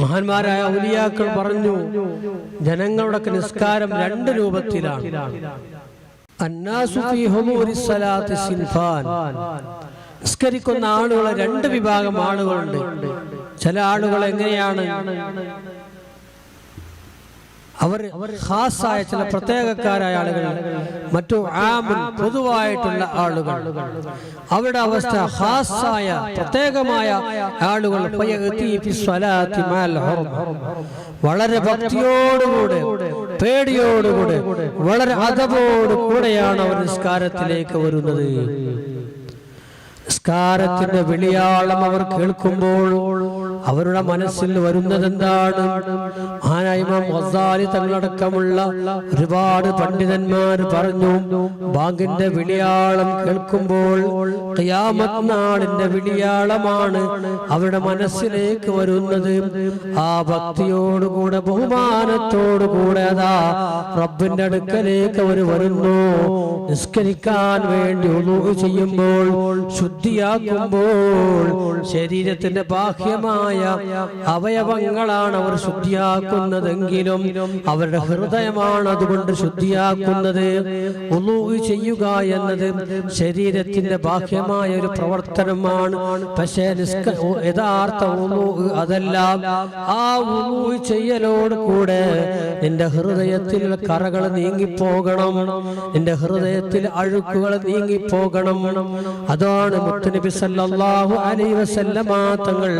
മഹാന്മാരായ ഔലിയാക്കൾ പറഞ്ഞു ജനങ്ങളുടെ നിസ്കാരം രണ്ട് രൂപത്തിലാണ്. നിസ്കരിക്കുന്ന ആളുകളെ രണ്ട് വിഭാഗം ആളുകളുണ്ട്. ചില ആളുകൾ എങ്ങനെയാണ്? അവർ ഖാസായ ചില പ്രത്യേകക്കാരായ ആളുകൾ മറ്റു ആമുൻ പൊതുവായിട്ടുള്ള ആളുകൾ. അവരുടെ അവസ്ഥ ഖാസായ പ്രത്യേകമായ ആളുകൾ. വളരെ ഭക്തിയോടുകൂടെ പേടിയോടുകൂടെ വളരെ അതപോട് കൂടെയാണ് അവർ നിസ്കാരത്തിലേക്ക് വരുന്നത്. നിസ്കാരത്തിന്റെ വിളിയാളം അവർ കേൾക്കുമ്പോൾ അവരുടെ മനസ്സിൽ വരുന്നത് എന്താണ് മഹാനായ ഇമാം ഗസാലി തങ്ങളടക്കമുള്ള ഒരുപാട് പണ്ഡിതന്മാർ പറഞ്ഞു ബാങ്കിന്റെ വിളിയാളം കേൾക്കുമ്പോൾ നാളിന്റെ വിളിയാളമാണ് അവരുടെ മനസ്സിലേക്ക് വരുന്നത്. ആ ഭക്തിയോടുകൂടെ ബഹുമാനത്തോടുകൂടെ അതാ റബ്ബിന്റെ അടുക്കലേക്ക് അവർ വരുന്നു. നിസ്കരിക്കാൻ വേണ്ടി ചെയ്യുമ്പോൾ ശുദ്ധിയാക്കുമ്പോൾ ശരീരത്തിന്റെ ബാഹ്യമായ അവയവങ്ങളാണ് അവർ ശുദ്ധിയാക്കുന്നതെങ്കിലും അവരുടെ ഹൃദയമാണ് അതുകൊണ്ട് ശുദ്ധിയാക്കുന്നത്. ചെയ്യുക എന്നത് ശരീരത്തിന്റെ ബാഹ്യമായ ഒരു പ്രവർത്തനമാണ്. പക്ഷേ യഥാർത്ഥ ഉളു അതല്ല. ആ ഉളു ചെയ്യലോട് കൂടെ നിന്റെ ഹൃദയത്തിൽ കറകൾ നീങ്ങിപ്പോകണം. നിന്റെ ഹൃദയത്തിൽ അഴുക്കുകൾ നീങ്ങിപ്പോകണം. അതാണ് മുത്തനബി സല്ലാഹു അലൈഹി വസല്ലമ തങ്ങൾ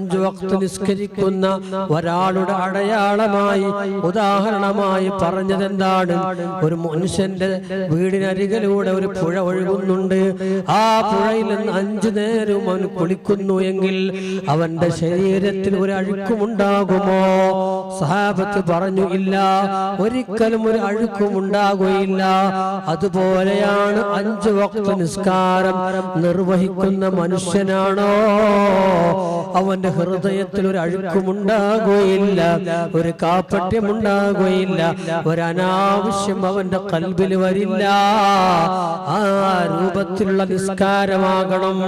അഞ്ചു വക്ത് നിസ്കരിക്കുന്ന ഒരാളുടെ അടയാളമായി ഉദാഹരണമായി പറഞ്ഞതെന്താണ്? ഒരു മനുഷ്യന്റെ വീടിനരികിലൂടെ ഒരു പുഴ ഒഴുകുന്നുണ്ട്. ആ പുഴയിൽ നിന്ന് അഞ്ചു നേരവും അവൻ കുളിക്കുന്നു എങ്കിൽ അവന്റെ ശരീരത്തിൽ ഒരു അഴുക്കുമുണ്ടാകുമോ? സഹാബത്ത് പറഞ്ഞു ഇല്ല. ഒരിക്കലും ഒരു അഴുക്കും ഉണ്ടാകുകയില്ല അതുപോലെയാണ് അഞ്ചു വക്ത നിസ്കാരം നിർവഹിക്കുന്ന മനുഷ്യനാണോ? അവന്റെ ഹൃദയത്തിൽ ഒരു അഴുക്കുമുണ്ടാകുകയില്ല ഒരു കാപ്പട്യമുണ്ടാകുകയില്ല ഒരു അനാവശ്യം അവന്റെ കൽബിൽ വരില്ല. ആ രൂപത്തിലുള്ള നിസ്കാരമാകണം.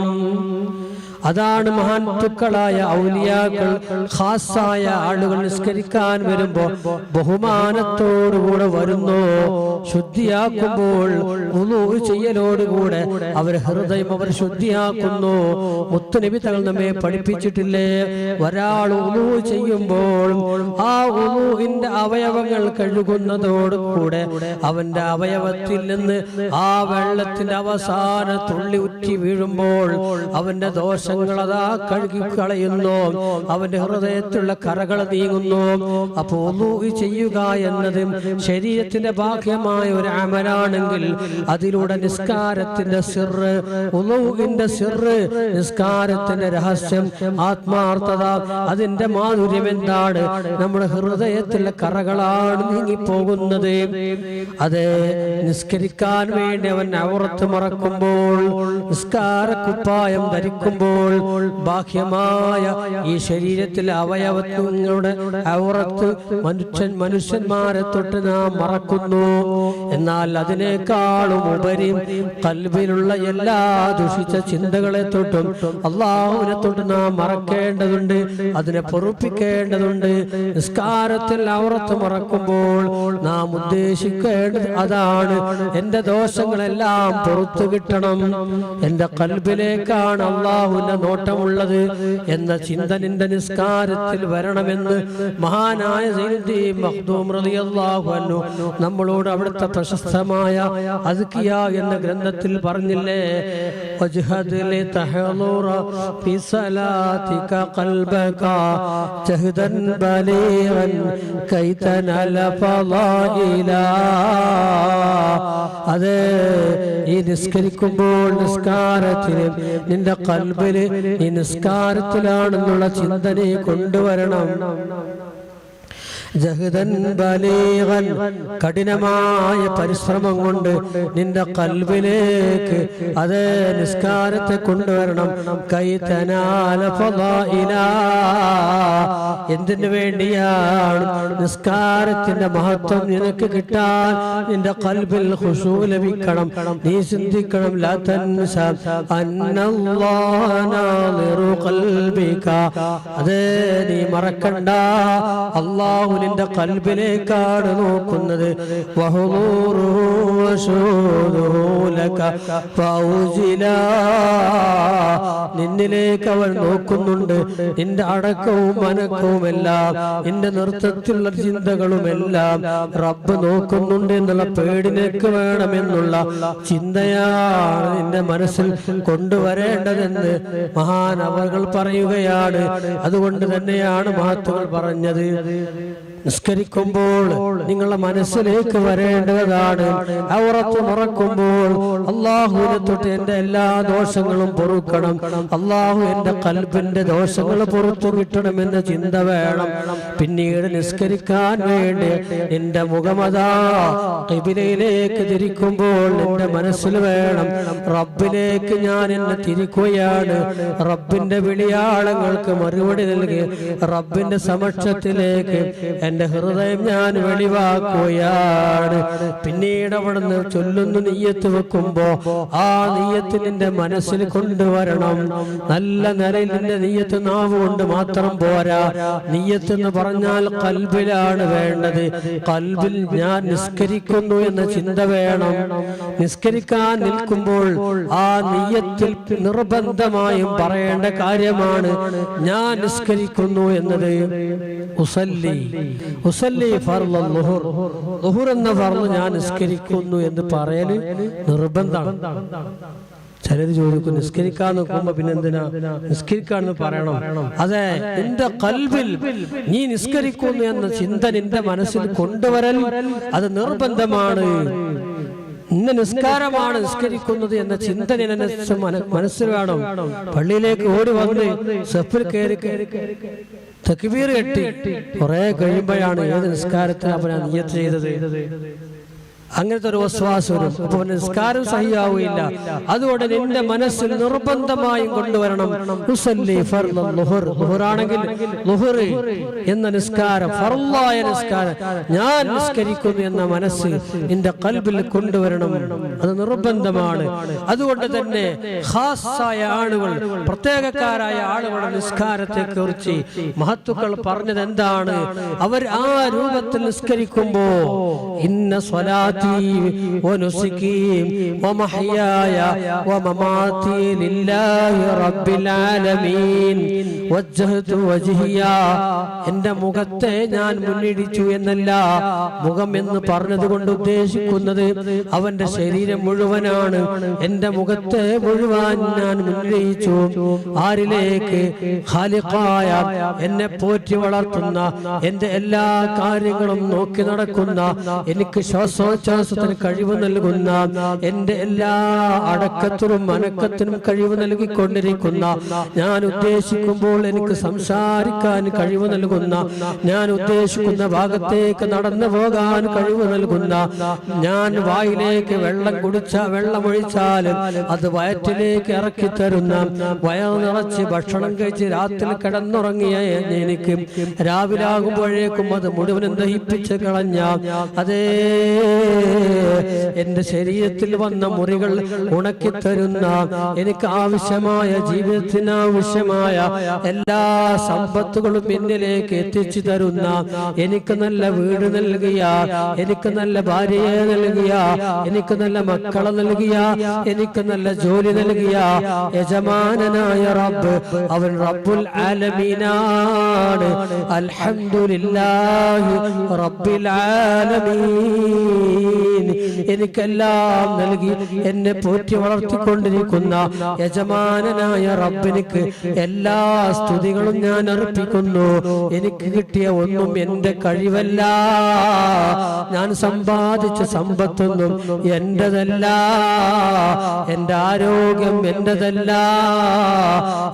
അതാണ് മഹാന്തുക്കളായ ഔലിയാക്കൾ. ഖാസായ ആളുകൾ നിസ്കരിക്കാൻ വരുമ്പോ ബഹുമാനത്തോടുകൂടെ വരുന്നു. ശുദ്ധിയാക്കുമ്പോൾ ചെയ്യലോടുകൂടെ അവർ ഹൃദയം അവർ ശുദ്ധിയാക്കുന്നു. മുത്തുനബി തങ്ങൾ നമ്മെ പഠിപ്പിച്ചിട്ടില്ലേ? ഒരാൾ ഉളൂ ചെയ്യുമ്പോൾ ആ ഉളൂഹിന്റെ അവയവങ്ങൾ കഴുകുന്നതോടുകൂടെ അവന്റെ അവയവത്തിൽ നിന്ന് ആ വെള്ളത്തിന്റെ അവസാന തുള്ളി ഉറ്റി വീഴുമ്പോൾ അവന്റെ ദോഷങ്ങൾ അതാ കഴുകി കളയുന്നു. അവന്റെ ഹൃദയത്തിലുള്ള കറകൾ നീങ്ങുന്നു. അപ്പോ ഉളൂഹ് ചെയ്യുക എന്നത് ശരീരത്തിന്റെ ബാഹ്യമായ ഒരു അമലാണെങ്കിൽ അതിലൂടെ നിസ്കാരത്തിന്റെ സിറ് ഉളൂഹിന്റെ സിറ് നിസ്കാരത്തിന്റെ രഹസ്യം ആത്മാർത്ഥത അതിന്റെ മാധുര്യം എന്താണ്? നമ്മുടെ ഹൃദയത്തിലെ കറകളാണ് നീങ്ങിപ്പോകുന്നത്. അത് നിസ്കരിക്കാൻ വേണ്ടി അവൻ അവർത്ത് മറക്കുമ്പോൾ നിസ്കാര കുപ്പായം ധരിക്കുമ്പോൾ ബാഹ്യമായ ഈ ശരീരത്തിലെ അവയവത്വങ്ങളുടെ ഔറത്ത് മനുഷ്യൻ മനുഷ്യന്മാരെ തൊട്ട് നാം മറക്കുന്നു. എന്നാൽ അതിനേക്കാളും ഉപരി കൽവിലുള്ള എല്ലാ ദുഷിച്ച ചിന്തകളെ തൊട്ടും അള്ളാഹുവിനെ തൊട്ട് നാം മറക്കേണ്ടതുണ്ട് അതിനെ പൊറുപ്പിക്കേണ്ടതുണ്ട്. നിസ്കാരത്തിൽ ഔറത്ത് മറക്കുമ്പോൾ നാം ഉദ്ദേശിക്കേണ്ടത് അതാണ്. എന്റെ ദോഷങ്ങളെല്ലാം പുറത്തു കിട്ടണം. എന്റെ കൽബിലേക്കാണ് പോലെ നോട്ടമുള്ളത് എന്ന ചിന്ത നിന്റെ നിസ്കാരത്തിൽ വരണമെന്ന് മഹാനായ നമ്മളോട് അവിടുത്തെ പ്രശസ്തമായ അസ്കിയ എന്ന ഗ്രന്ഥത്തിൽ പറഞ്ഞില്ലേ? അതെ ഈ നിസ്കരിക്കുമ്പോൾ നിസ്കാരത്തിന് നിന്റെ കൽബിൽ നിസ്കാരത്തിലാണെന്നുള്ള ചിന്തനെ കൊണ്ടുവരണം. ബലീഗൻ കഠിനമായ പരിശ്രമം കൊണ്ട് നിന്റെ കൽവിലേക്ക് അത് നിസ്കാരത്തെ കൊണ്ടുവരണം. കൈ തനാല എന്തിനു വേണ്ടിയാണ് നിസ്കാരത്തിന്റെ മഹത്വം നിനക്ക് കിട്ടാൻ നിന്റെ കൽബിൽ ഖുശൂ ലഭിക്കണം? നീ ചിന്തിക്കണം അതേ നീ മറക്കണ്ട. അള്ളാഹു നിന്റെ കൽബിലേക്കാണ് നോക്കുന്നത്. നിന്നിലേക്ക് അവൻ നോക്കുന്നുണ്ട്. നിന്റെ അടക്കവും മനക്കവും എല്ലാം എന്റെ നൃത്തത്തിലുള്ള ചിന്തകളുമെല്ലാം റബ്ബ് നോക്കുന്നുണ്ട് എന്നുള്ള പേടിലേക്ക് വേണമെന്നുള്ള ചിന്തയാണ് നിന്റെ മനസ്സിൽ കൊണ്ടുവരേണ്ടതെന്ന് മഹാനവകൾ പറയുകയാണ്. അതുകൊണ്ട് തന്നെയാണ് മഹത്തുകൾ പറഞ്ഞത്. നിസ്കരിക്കുമ്പോൾ നിങ്ങളുടെ മനസ്സിലേക്ക് വരേണ്ടതാണ്. ഔറത്ത് മറക്കുമ്പോൾ അള്ളാഹുവിനെ തൊട്ട് എന്റെ എല്ലാ ദോഷങ്ങളും പൊറുക്കണം. അള്ളാഹു എന്റെ കൽബിന്റെ ദോഷങ്ങൾ പുറത്തു കിട്ടണമെന്ന ചിന്ത വേണം. പിന്നീട് നിസ്കരിക്കാൻ വേണ്ടി എന്റെ മുഖമതാ കിബിലയിലേക്ക് തിരിക്കുമ്പോൾ എന്റെ മനസ്സിൽ വേണം. റബ്ബിലേക്ക് ഞാൻ എന്നെ തിരിക്കുകയാണ്. റബ്ബിന്റെ വിളിയാളങ്ങൾക്ക് മറുപടി നൽകി റബ്ബിന്റെ സമക്ഷത്തിലേക്ക് എന്റെ ഹൃദയം ഞാൻ വെളിവാക്കുകയാണ്. പിന്നീട് അവിടുന്ന് ചൊല്ലുന്നു നീയത്ത് വെക്കുമ്പോ ആ നീയത്ത് നിന്റെ മനസ്സിൽ കൊണ്ടുവരണം. നല്ല നിലയിൽ നിന്റെ നീയത്ത് നാവ് കൊണ്ട് മാത്രം പോരാ. നീയത്ത് എന്ന് പറഞ്ഞാൽ കൽബിലാണ് വേണ്ടത്. കൽബിൽ ഞാൻ നിസ്കരിക്കുന്നു എന്ന ചിന്ത വേണം. നിസ്കരിക്കാൻ നിൽക്കുമ്പോൾ ആ നീയത്തിൽ നിർബന്ധമായും പറയേണ്ട കാര്യമാണ് ഞാൻ നിസ്കരിക്കുന്നു എന്നത്. എന്ന ഫർൾ ഞാൻ നിസ്കരിക്കുന്നു എന്ന് പറയൽ നിർബന്ധമാണ്. ചിലത് ചോദിക്കും നിസ്കരിക്കാൻ നോക്കുമ്പോ പിന്നെ എന്തിനാ നിസ്കരിക്കാന്ന് പറയണം. അതെ നിന്റെ കൽവിൽ നീ നിസ്കരിക്കുന്നു എന്ന ചിന്ത നിന്റെ മനസ്സിൽ കൊണ്ടുവരൽ അത് നിർബന്ധമാണ്. ഇന്ന നിസ്കാരമാണ് നിസ്കരിക്കുന്നത് എന്ന ചിന്ത മനസ്സിൽ വേണം. പള്ളിയിലേക്ക് ഓടി വന്ന് സെഫിൽ കയറി തക്ബീർ കെട്ടി. കുറെ കഴിയുമ്പോഴാണ് ഏത് നിസ്കാരത്തിൽ അവൻ നീയത്ത് ചെയ്തത്? അങ്ങനത്തെ ഒരു വസ്വാസം അപ്പൊ നിസ്കാരം സഹിയാവുകയില്ല അതുകൊണ്ട് നിന്റെ മനസ്സ് നിർബന്ധമായും കൊണ്ടുവരണം. ളുഹുർ എന്ന നിസ്കാരം നിസ്കാരം ഞാൻ നിസ്കരിക്കുന്നു എന്ന മനസ്സ് നിന്റെ കൽബിൽ കൊണ്ടുവരണം. അത് നിർബന്ധമാണ്. അതുകൊണ്ട് തന്നെ ഹാസായ ആളുകൾ പ്രത്യേകക്കാരായ ആളുകളുടെ നിസ്കാരത്തെ കുറിച്ച് മഹത്തുക്കൾ പറഞ്ഞത് എന്താണ് അവർ ആ രൂപത്തിൽ നിസ്കരിക്കുമ്പോ ഇന്ന സ്വലാത്തി വനുസുക്കി ومحياي വമമാതി ലില്ലാഹി റബ്ബിൽ ആലമീൻ وجهت വജ്ഹിയ. എന്റെ മുഖത്തെ ഞാൻ മുന്നിടിച്ചു എന്നല്ല മുഖം എന്ന് പറഞ്ഞതുകൊണ്ട് ഉദ്ദേശിക്കുന്നത് അവന്റെ ശരീരം മുഴുവനാണ്. എന്റെ മുഖത്തെ മുഴുവൻ ഞാൻ മുന്നിടിച്ചു ആരിലേക്ക്? ഖാലിഖായ. എന്നെ പോറ്റി വളർത്തുന്ന എന്റെ എല്ലാ കാര്യങ്ങളും നോക്കി നടക്കുന്ന എനിക്ക് ശ്വാസോച്ഛ്വാസത്തിന് കഴിവ് നൽകുന്ന എന്റെ എല്ലാ അടക്കത്തിനും അനക്കത്തിനും കഴിവ് നൽകിക്കൊണ്ടിരിക്കുന്ന ഞാൻ ഉദ്ദേശിക്കുമ്പോൾ എനിക്ക് സംസാരിക്കാൻ കഴിവ് നൽകുന്ന ഞാൻ ഉദ്ദേശിക്കുന്ന ഭാഗത്തേക്ക് നടന്നു പോകാൻ കഴിവ് നൽകുന്ന ഞാൻ വായിലേക്ക് വെള്ളം കുടിച്ച വെള്ളമൊഴിച്ചാലും അത് വയറ്റിലേക്ക് ഇറക്കി തരുന്ന വയർ നിറച്ച് ഭക്ഷണം കഴിച്ച് രാത്രി കിടന്നുറങ്ങിയ എനിക്ക് രാവിലെ ആകുമ്പോഴേക്കും അത് മുഴുവനും ദഹിപ്പിച്ച് കളഞ്ഞ അതേ എന്റെ ശരീരത്തിൽ വന്ന മുറികൾ ഉണക്കി തരുന്ന എനിക്ക് ആവശ്യമായ ജീവിതത്തിന് ആവശ്യമായ എല്ലാ സമ്പത്തുകളും എന്നിലേക്ക് എത്തിച്ചു തരുന്ന എനിക്ക് നല്ല വീട് നൽകിയ എനിക്ക് നല്ല ഭാര്യയെ നൽകിയ എനിക്ക് നല്ല മക്കളെ നൽകിയ എനിക്ക് നല്ല ജോലി നൽകിയ യജമാനനായ റബ്ബ് അവൻ റബ്ബുൽ ആലമീനാണ്. അൽഹംദുലില്ലാഹി റബ്ബിൽ ആലമീൻ. എനിക്കെല്ലാം നൽകി. എന്നെ പോറ്റി വളർത്തിക്കൊണ്ടിരിക്കുന്ന യജമാനനായ റബ്ബിനിക്ക് എല്ലാ സ്തുതികളും ഞാൻ അർപ്പിക്കുന്നു. എനിക്ക് കിട്ടിയ ഒന്നും എന്റെ കഴിവല്ല. ഞാൻ സമ്പാദിച്ച സമ്പത്തൊന്നും എന്റെതല്ല എന്റെ ആരോഗ്യം എന്റെതല്ല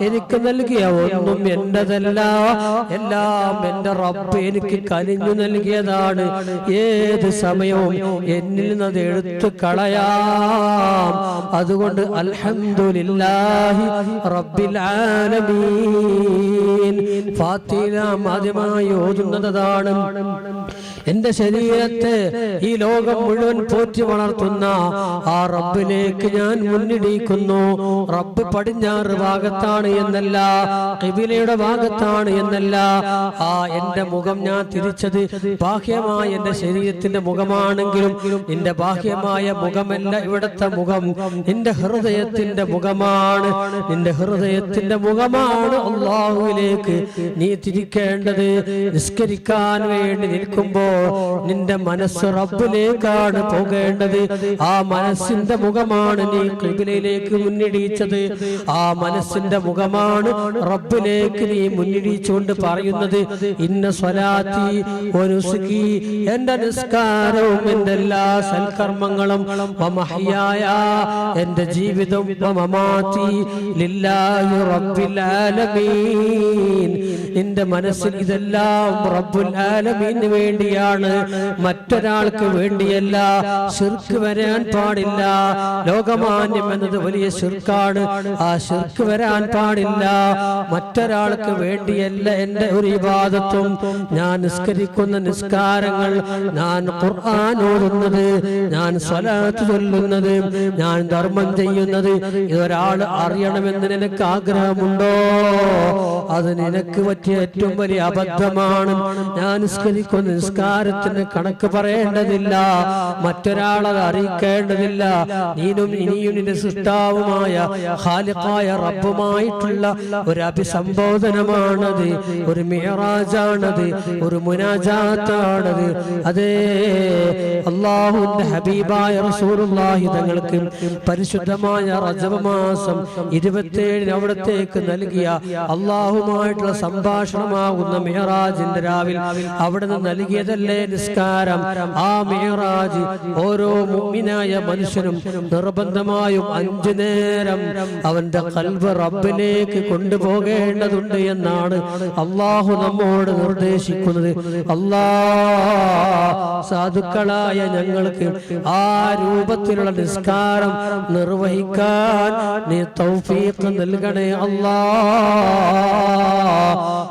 എനിക്ക് നൽകിയ ഒന്നും എന്റെതല്ല എല്ലാം എന്റെ റബ്ബ് എനിക്ക് കനിഞ്ഞു നൽകിയതാണ്. ഏത് സമയവും എന്നിൽ നിന്ന് അത് എടുത്തു കളയാം. അതുകൊണ്ട് അൽഹംദുലില്ലാഹി റബ്ബിൽ ആലമീൻ. ആദ്യമായി ഓതുന്നതാണ്. എന്റെ ശരീരത്തെ ഈ ലോകം മുഴുവൻ പോറ്റി വളർത്തുന്ന ആ റബ്ബിലേക്ക് ഞാൻ മുന്നിടിക്കുന്നു. റബ്ബ് പടിഞ്ഞാറ് ഭാഗത്താണ് എന്നല്ല കിബിലയുടെ ഭാഗത്താണ് എന്നല്ല. ആ എന്റെ മുഖം ഞാൻ തിരിച്ചത് ബാഹ്യമായ എന്റെ ശരീരത്തിന്റെ മുഖമാണെങ്കിലും എന്റെ ബാഹ്യമായ മുഖമല്ല ഇവിടുത്തെ മുഖം. നിന്റെ ഹൃദയത്തിന്റെ മുഖമാണ്. നിന്റെ ഹൃദയത്തിന്റെ മുഖമാണ് അള്ളാഹുവിലേക്ക് നീ തിരിക്കേണ്ടത്. നിസ്കരിക്കാൻ വേണ്ടി നിൽക്കുമ്പോൾ നിന്റെ മനസ്സ് റബ്ബിലേക്കാണ് പോകേണ്ടത്. ആ മനസ്സിന്റെ മുഖമാണ് നീ കിബിലയിലേക്ക് മുന്നിടിയിച്ചത്. ആ മനസ്സിന്റെ മുഖമാണ് റബ്ബിലേക്ക് നീ മുന്നിടിച്ചുകൊണ്ട് പറയുന്നത്. ഇന്ന സ്വലാത്തി ഒരു എന്റെ നിസ്കാരവും എന്റെ എല്ലാ സൽക്കർമ്മങ്ങളും എന്റെ ജീവിതം നിന്റെ മനസ്സിൽ ഇതെല്ലാം റബ്ബുൽ ആലമീന് വേണ്ടിയാണ്. മറ്റൊരാൾക്ക് വേണ്ടിയല്ല ശിർക്ക് വരാൻ പാടില്ല. ലോകമാന്യം എന്നത് വലിയ ശിർക്കാണ്. ആ ശിർക്ക് വരാൻ പാടില്ല. മറ്റൊരാൾക്ക് വേണ്ടിയല്ല എന്റെ ഒരു വിവാദത്വം ഞാൻ നിസ്കരിക്കുന്ന നിസ്കാരങ്ങൾ ഞാൻ ഖുർആൻ ഓതുന്നത് ഞാൻ സ്വലാത്ത് ചൊല്ലുന്നത് ഞാൻ ധർമ്മം ചെയ്യുന്നത്. ഇതൊരാൾ അറിയണമെന്ന് നിനക്ക് ആഗ്രഹമുണ്ടോ? അത് നിനക്ക് പറ്റിയ ഏറ്റവും വലിയ അബദ്ധമാണ്. ഞാൻ നിസ്കരിക്കുന്ന നിസ്കാരത്തിന് കണക്ക് പറയേണ്ടതില്ല. മറ്റൊരാളത് അറിയിക്കേണ്ടതില്ല. നീനും ഇനിയും നിന്റെ സൃഷ്ടാവുമായ ഖാലിഖായ റബ്ബുമായിട്ടുള്ള ഒരു അഭിസംബോധനമാണത്. ഒരു മേറാജാണത് ഒരു മുനാജാത്താണത്. അതേ അള്ളാഹുവിന്റെ ഹബീബായ റസൂലുള്ളാഹി തങ്ങൾക്ക് പരിശുദ്ധമായ റജബ് മാസം ഇരുപത്തിയേഴിന് അവിടത്തേക്ക് നൽകിയ അള്ളാഹുമായിട്ടുള്ള സംഭാഷണമാകുന്ന മെഹറാജിന്റെ രാവിൽ അവിടെ നിന്ന് നൽകിയതല്ലേ നിസ്കാരം. ആ മെഹറാജ് ഓരോ മുഅ്മിനായ മനുഷ്യനും നിർബന്ധമായും അഞ്ചു നേരം അവന്റെ കൽബ് റബ്ബിലേക്ക് കൊണ്ടുപോകേണ്ടതുണ്ട് എന്നാണ് അള്ളാഹു നമ്മോട് നിർദ്ദേശിക്കുന്നത്. അല്ലാ സാധുക്കളായ ഞങ്ങൾക്ക് ആ രൂപത്തിലുള്ള നിസ്കാരം നിർവഹിക്കാൻ നീ തൗഫീഖ് നൽകണേ അല്ലാ.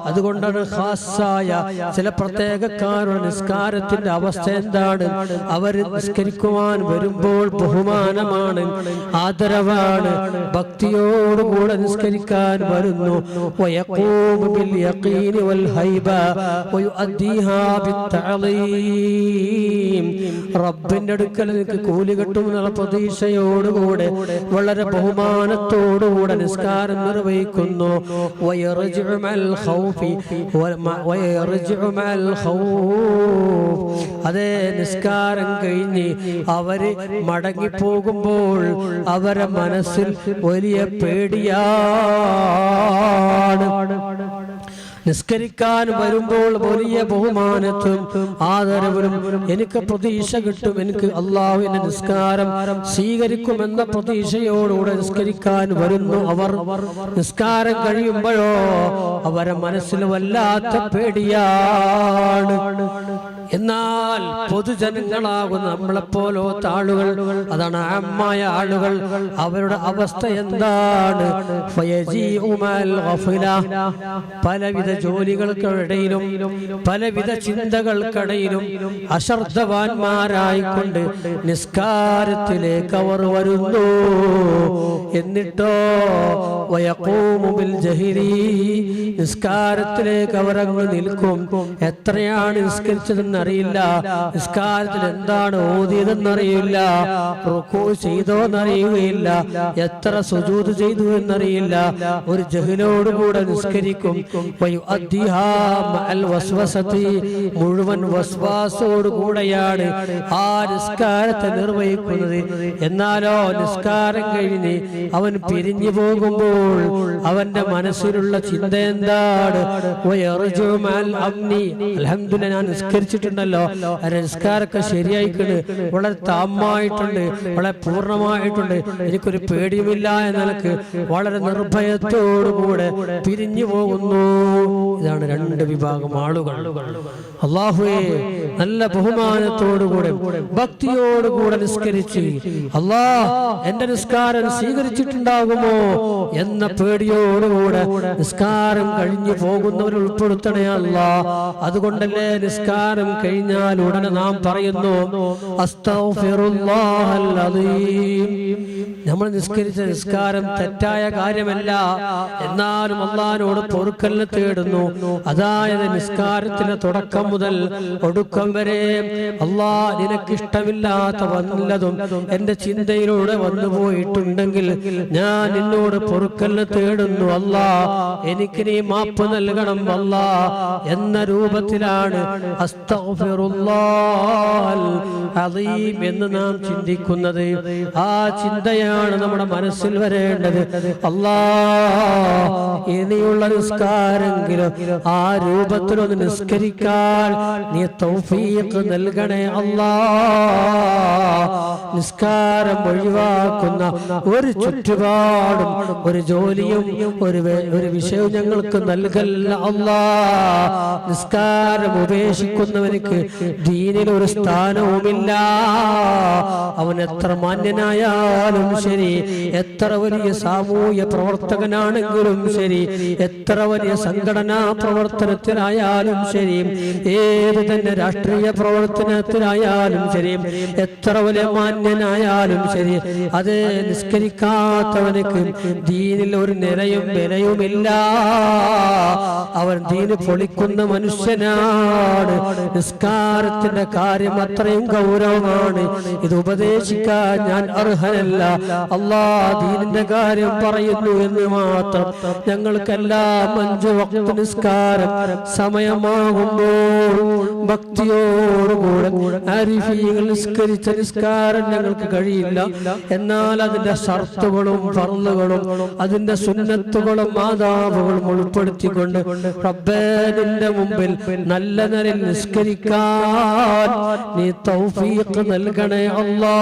അതുകൊണ്ടാണ് ഹാസായ ചില പ്രത്യേകക്കാരുടെ നിസ്കാരത്തിന്റെ അവസ്ഥ എന്താണ്? അവർ നിസ്കരിക്കുവാൻ വരുമ്പോൾ ബഹുമാനമാണ് ആദരവാണ് ഭക്തിയോടുകൂടെ നിസ്കരിക്കാൻ വരുന്നു. റബ്ബിന്റെ അടുക്കൽ എനിക്ക് കൂലി കിട്ടുമെന്നുള്ള പ്രതീക്ഷയോടുകൂടെ വളരെ ബഹുമാനത്തോടുകൂടെ നിസ്കാരം നിർവഹിക്കുന്നു. അതേ നിസ്കാരം കഴിഞ്ഞ് അവർ മടങ്ങിപ്പോകുമ്പോൾ അവരെ മനസ്സിൽ വലിയ പേടിയാണ്. നിസ്കരിക്കാൻ വരുമ്പോൾ വലിയ ബഹുമാനത്തും ആദരവിലും എനിക്ക് പ്രതീക്ഷ കിട്ടും. എനിക്ക് അള്ളാഹുവിന്റെ നിസ്കാരം സ്വീകരിക്കുമെന്ന പ്രതീക്ഷയോടുകൂടെ നിസ്കരിക്കാൻ വരുന്നു അവർ. നിസ്കാരം കഴിയുമ്പോഴോ അവരെ മനസ്സിൽ വല്ലാത്ത പേടിയാണ്. എന്നാൽ പൊതുജനങ്ങളാകുന്ന നമ്മളെപ്പോലത്തെ ആളുകൾ അതാണ് അമ്മായ ആളുകൾ. അവരുടെ അവസ്ഥ എന്താണ്. പലവിധ ജോലികൾക്കിടയിലും പലവിധ ചിന്തകൾക്കിടയിലും അശ്രദ്ധവാന്മാരായിക്കൊണ്ട് നിസ്കാരത്തിലേക്ക് അവർ വരുന്നു. എന്നിട്ടോ വയഖൂമു ബിൽ ജഹിരി നിസ്കാരത്തിലേക്ക് അവർ അങ്ങ് നിൽക്കും. എത്രയാണ് നിസ്കരിച്ചതെന്ന് അറിയില്ല നിസ്കാരത്തിൽ എന്താണ് ഓതിയതെന്നറിയില്ല. റുക്കൂ ചെയ്തോ എന്നറിയുകയില്ല എത്ര സുജൂത് ചെയ്തു എന്നറിയില്ല ഒരു ജഹിലോടുകൂടെ നിസ്കരിക്കും. വയുഅദ്ദിഹാ വസ്വാസോട് കൂടെയാണ് മുഴുവൻ ആ നിസ്കാരത്തെ നിർവഹിക്കുന്നത്. എന്നാലോ നിസ്കാരം കഴിഞ്ഞ് അവൻ പിരിഞ്ഞു പോകുമ്പോൾ അവന്റെ മനസ്സിലുള്ള ചിന്ത എന്താണ്? ഞാൻ നിസ്കരിച്ചിട്ടുണ്ടല്ലോ ആ നിസ്കാരമൊക്കെ ശരിയായിക്കണ് വളരെ താമായിട്ടുണ്ട് വളരെ പൂർണമായിട്ടുണ്ട്. എനിക്കൊരു പേടിയുമില്ല എന്ന നിലയ്ക്ക് വളരെ നിർഭയത്തോടുകൂടെ പിരിഞ്ഞു പോകുന്നു. ഇതാണ് രണ്ട് വിഭാഗം ആളുകൾ. അള്ളാഹുവെ നല്ല ബഹുമാനത്തോടുകൂടെ ഭക്തിയോടുകൂടെ നിസ്കരിച്ച് അള്ളാ എന്റെ നിസ്കാരം സ്വീകരിച്ചിട്ടുണ്ടാകുമോ എന്ന പേടിയോടുകൂടെ നിസ്കാരം കഴിഞ്ഞു പോകുന്നവർ ഉൾപ്പെടുത്തണേ അല്ല അതുകൊണ്ടല്ലേ നിസ്കാരം കഴിഞ്ഞാൽ ഉടനെ നാം പറയുന്നു. നമ്മൾ നിസ്കരിച്ച നിസ്കാരം തെറ്റായ കാര്യമല്ല. എന്നാലും അള്ളഹാനോട് പൊറുക്കലിനെ തേടുന്നു. അതായത് നിസ്കാരത്തിന്റെ തുടക്കം മുതൽ ഒടുക്കം വരെ അള്ളാ നിനക്കിഷ്ടമില്ലാത്ത വല്ലതും എന്റെ ചിന്തയിലൂടെ വന്നു പോയിട്ടുണ്ടെങ്കിൽ ഞാൻ നിന്നോട് പൊറുക്കലിനെ തേടുന്നു. അല്ലാ എനിക്ക് നീ മാപ്പ് നൽകണം അല്ലാ എന്ന രൂപത്തിലാണ് أستغفر الله. അദീം എന്ന് നാം ചിന്തിക്കുന്നത് ആ ചിന്തയാണ് നമ്മുടെ മനസ്സിൽ വരേണ്ടത്. അല്ലാ ഇനിയുള്ള നിസ്കാരെങ്കിലും ആ രൂപത്തിലൊന്ന് നിസ്കരിക്കാൻ നീ തൗഫീഖ് നൽകണേ അല്ലാ. നിസ്കാരം ഒഴിവാക്കുന്ന ഒരു ചുറ്റുപാടും ഒരു ജോലിയും ഒരു ഒരു വിഷയവും ഞങ്ങൾക്ക് നൽകല്ല അല്ലാ. നിസ്കാരം ഉപേക്ഷിക്കുന്നവനിക്ക് ദീനിൽ ഒരു സ്ഥാനവുമില്ല. അവൻ എത്ര മാന്യനായാലും ശരി എത്ര വലിയ സാമൂഹ്യ പ്രവർത്തകനാണെങ്കിലും ശരി എത്ര വലിയ സംഘടനാ പ്രവർത്തനത്തിലായാലും ശരി ഏത് തന്നെ രാഷ്ട്രീയ പ്രവർത്തനത്തിലായാലും ശരി എത്ര വലിയ മാന്യനായാലും ശരി അത് നിസ്കരിക്കാത്തവനക്ക് ദീനിൽ ഒരു നിലയും വിലയുമില്ല. അവൻ ദീന് പൊളിക്കുന്ന മനുഷ്യനാണ്. നിസ്കാരത്തിന്റെ കാര്യം അത്രയും ഗൗരവമാണ് ഇത് ഉപദേശിക്കാൻ ഞാൻ അർഹനല്ല. അള്ളാ ദീനിന്റെ കാര്യം പറയുന്നു എന്ന് മാത്രം. ഞങ്ങൾക്കെല്ലാം അഞ്ചു വക്ത നിസ്കാരം സമയമാകുമ്പോൾ ഭക്തിയോടുകൂടെ അരിഫീകൾ നിസ്കരിച്ച നിസ്കാരം ഞങ്ങൾക്ക് കഴിയില്ല. എന്നാൽ അതിന്റെ ഷർത്തുകളും ഫർളുകളും അതിന്റെ സുന്നത്തുകളും മാതാവുകളും ഉൾപ്പെടുത്തിക്കൊണ്ട് റബ്ബേനിന്റെ മുമ്പിൽ നല്ല നിലയിൽ നിസ്കരിക്കാൻ നീ തൗഫീഖ് നൽകണേ അല്ലാ.